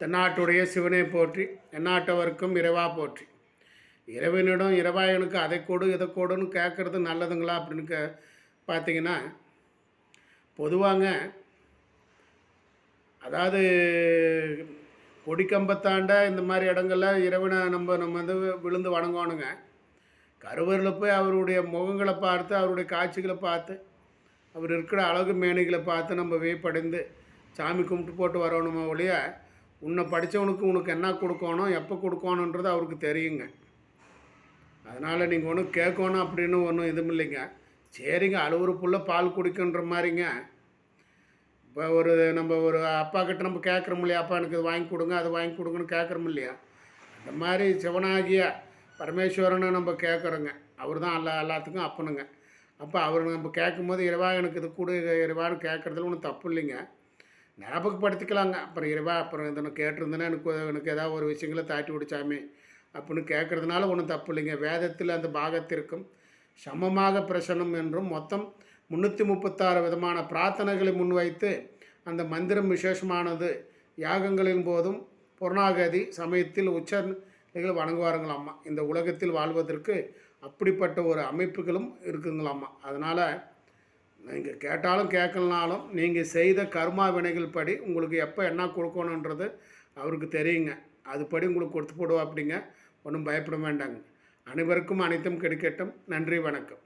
தென்னாட்டுடைய சிவனை போற்றி எந்நாட்டவர்க்கும் இறைவா போற்றி. இறைவனிடம் இறைவாயனுக்கு அதை கொடு இதை கொடுன்னு கேட்குறது நல்லதுங்களா அப்படின்னு கே பார்த்தீங்கன்னா பொதுவாங்க அதாவது கொடிக்கம்பத்தாண்ட இந்த மாதிரி இடங்கள்ல இறைவனை நம்ம நம்ம வந்து விழுந்து வணங்கணுங்க கருவரில் போய் அவருடைய முகங்களை பார்த்து அவருடைய காட்சிகளை பார்த்து அவர் இருக்கிற அழகு மேனைகளை பார்த்து நம்ம வியப்படைந்து சாமி கும்பிட்டு போட்டு வரணுமா ஒழிய உன்னை படித்தவனுக்கு உனக்கு என்ன கொடுக்கணும் எப்போ கொடுக்கணுன்றது அவருக்கு தெரியுங்க. அதனால் நீங்கள் ஒன்றும் கேட்கணும் அப்படின்னு ஒன்றும் இதுவும் இல்லைங்க. சரிங்க அழுவுற புள்ள பால் குடிக்குன்ற மாதிரிங்க. இப்போ ஒரு நம்ம ஒரு அப்பா கிட்ட நம்ம கேட்குறோம் இல்லையா? அப்பா எனக்கு இது வாங்கி கொடுங்க அது வாங்கி கொடுங்கன்னு கேட்குறோம் இல்லையா? அந்த மாதிரி சிவனாகிய பரமேஸ்வரனை நம்ம கேட்குறோங்க. அவர் தான் எல்லா எல்லாத்துக்கும் அப்பனுங்க. அப்போ அவர் நம்ம கேட்கும்போது இறைவா எனக்கு இது கொடு இறைவான்னு கேட்குறதுல ஒன்றும் தப்பு இல்லைங்க. ஞாபகப்படுத்திக்கலாங்க. அப்புறம் இரவா அப்புறம் இதனை கேட்டிருந்தேன்னா எனக்கு எனக்கு ஏதாவது ஒரு விஷயங்களை தாட்டி விடுச்சாமி அப்படின்னு கேட்குறதுனால ஒன்றும் தப்பு இல்லைங்க. வேதத்தில் அந்த பாகத்திற்கும் சமமாக பிரசனம் என்றும் மொத்தம் முந்நூற்றி முப்பத்தாறு விதமான பிரார்த்தனைகளை முன்வைத்து அந்த மந்திரம் விசேஷமானது யாகங்களின் போதும் புறநாகதி சமயத்தில் உச்ச நிலைகள் வணங்குவாருங்களாம்மா. இந்த உலகத்தில் வாழ்வதற்கு அப்படிப்பட்ட ஒரு அமைப்புகளும் இருக்குங்களாம்மா. அதனால் நீங்கள் கேட்டாலும் கேட்கலனாலும் நீங்கள் செய்த கர்மா வினைகள் படி உங்களுக்கு எப்போ என்ன கொடுக்கணுன்றது அவருக்கு தெரியுங்க. அதுபடி உங்களுக்கு கொடுத்து போடுவோம் அப்படிங்க ஒன்றும் பயப்பட வேண்டாங்க. அனைவருக்கும் அனைத்தும் கிடைக்கட்டும். நன்றி வணக்கம்.